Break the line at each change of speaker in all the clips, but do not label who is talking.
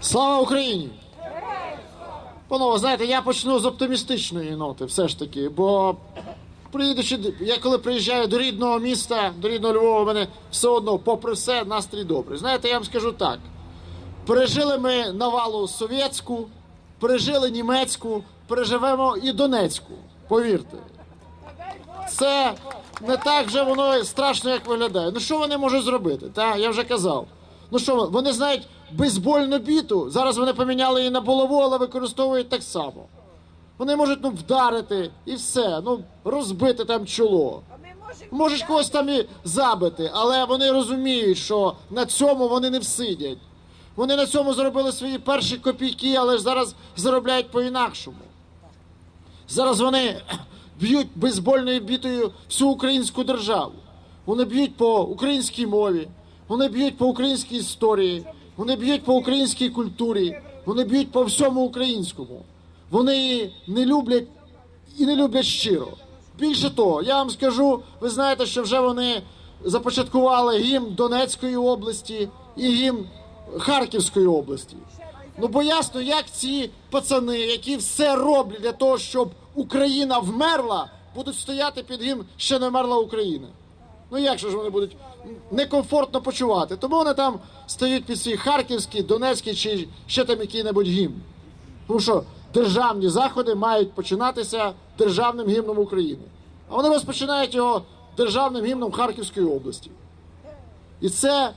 Слава Україні! Панове, знаєте, я почну з оптимістичної ноти, все ж таки, бо приїдучи, я коли приїжджаю до рідного міста, до рідного Львова, мене все одно, попри все, настрій добрий. Знаєте, я вам скажу так: пережили ми навалу совєтську, пережили німецьку, переживемо і Донецьку. Повірте. Це не так вже воно страшно, як виглядає. Ну що вони можуть зробити? Та я вже казав. Ну що вони- знають бейсбольну біту. Зараз вони поміняли її на булаву, але використовують так само. Вони можуть ну вдарити і все, ну розбити там чоло. Можуть когось там і забити, але вони розуміють, що на цьому вони не всидять. Вони на цьому заробили свої перші копійки, але ж зараз заробляють по-інакшому. Зараз вони б'ють бейсбольною бітою всю українську державу. Вони б'ють по українській мові, вони б'ють по українській історії, вони б'ють по українській культурі, вони б'ють по всьому українському. Вони не люблять і не люблять щиро. Більше того, я вам скажу, ви знаєте, що вже вони започаткували гімн Донецької області і гімн Харківської області. Ну бо ясно, як ці пацани, які все роблять для того, щоб Україна вмерла, будуть стояти під гімн ще не вмерла Україна. Ну як же ж вони будуть некомфортно почувати? Тому вони там стають під свій харківський, донецький чи ще там який-небудь гімн. Тому що державні заходи мають починатися державним гімном України. А вони розпочинають його державним гімном Харківської області. І це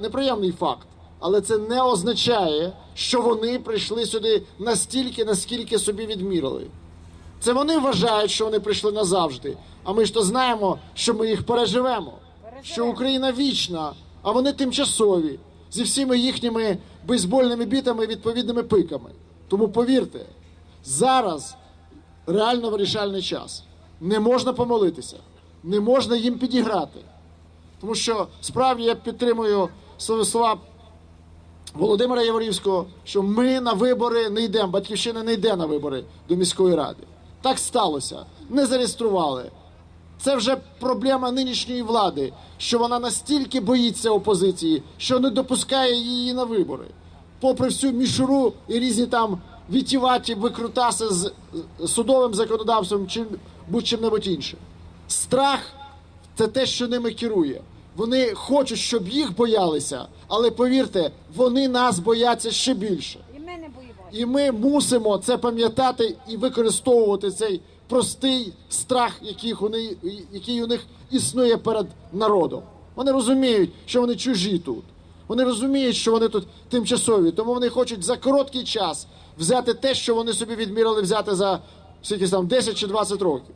неприємний факт. Але це не означає, що вони прийшли сюди настільки, наскільки собі відмірили. Це вони вважають, що вони прийшли назавжди. А ми ж то знаємо, що ми їх переживемо. Що Україна вічна, а вони тимчасові зі всіми їхніми бейсбольними бітами і відповідними пиками. Тому повірте, зараз реально вирішальний час. Не можна помолитися, не можна їм підіграти. Тому що справді я підтримую свої слова Володимира Яворівського, що ми на вибори не йдемо, батьківщина не йде на вибори до міської ради. Так сталося. Не зареєстрували. Це вже проблема нинішньої влади, що вона настільки боїться опозиції, що не допускає її на вибори. Попри всю мішуру і різні там вітіваті викрутаси з судовим законодавством чи будь-чим-небудь іншим. Страх це те, що ними керує. Вони хочуть, щоб їх боялися, але повірте, вони нас бояться ще більше.
І ми не боїмося.
І ми мусимо це пам'ятати і використовувати цей простий страх, який у, них, існує перед народом. Вони розуміють, що вони чужі тут. Вони розуміють, що вони тут тимчасові, тому вони хочуть за короткий час взяти те, що вони собі відмірили взяти за скільки там 10 чи 20 років.